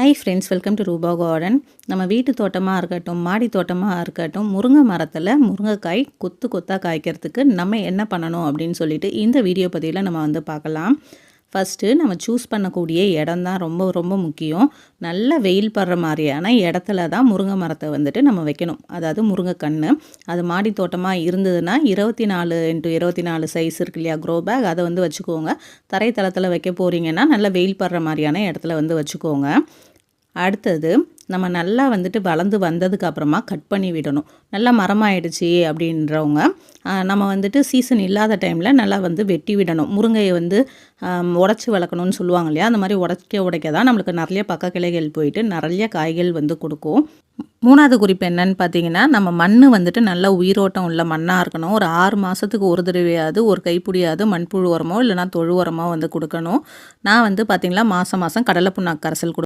Hi friends welcome to Rupa garden நம்ம வீட்டு தோட்டமாக இருக்கட்டும் மாடி தோட்டமாக இருக்கட்டும் முருங்கை மரத்தில் முருங்கைக்காய் கொத்து கொத்தாக காய்க்கிறதுக்கு நம்ம என்ன பண்ணணும் அப்படின்னு சொல்லிட்டு இந்த வீடியோ பதிவில் நம்ம வந்து பார்க்கலாம். ஃபஸ்ட்டு நம்ம சூஸ் பண்ணக்கூடிய இடம் தான் ரொம்ப ரொம்ப முக்கியம். நல்ல வெயில் படுற மாதிரியான இடத்துல தான் முருங்கை மரத்தை வந்துட்டு நம்ம வைக்கணும். அதாவது முருங்கை கன்று அது மாடி தோட்டமாக இருந்ததுன்னா இருபத்தி நாலு இன்ட்டு இருபத்தி நாலு சைஸ் இருக்கு இல்லையா க்ரோ பேக் அதை வந்து வச்சுக்கோங்க. தரைத்தளத்தில் வைக்க போகிறீங்கன்னா நல்லா வெயில் படுற மாதிரியான இடத்துல வந்து வச்சுக்கோங்க. அடுத்தது நம்ம நல்லா வந்துட்டு வளர்ந்து வந்ததுக்கு அப்புறமா கட் பண்ணி விடணும். நல்லா மரமாயிடுச்சு அப்படின்றவங்க நம்ம வந்துட்டு சீசன் இல்லாத டைமில் நல்லா வந்து வெட்டி விடணும். முருங்கையை வந்து உடச்சி வளர்க்கணும்னு சொல்லுவாங்க இல்லையா? அந்த மாதிரி உடச்சிக்க உடைக்க தான் நம்மளுக்கு நிறைய பக்க கிளைகள் போயிட்டு நிறைய காய்கள் வந்து கொடுக்கும். மூணாவது குறிப்பு என்னன்னு பார்த்தீங்கன்னா நம்ம மண் வந்துட்டு நல்ல உயிரோட்டம் உள்ள மண்ணாக இருக்கணும். ஒரு ஆறு மாதத்துக்கு ஒரு தடவையாவது ஒரு கைப்பிடியாவது மண்புழு உரமோ இல்லைனா தொழு உரமோ வந்து கொடுக்கணும். நான் வந்து பார்த்திங்கன்னா மாதம் மாதம் கடலை புண்ணாக்கு கரைசல் கொடு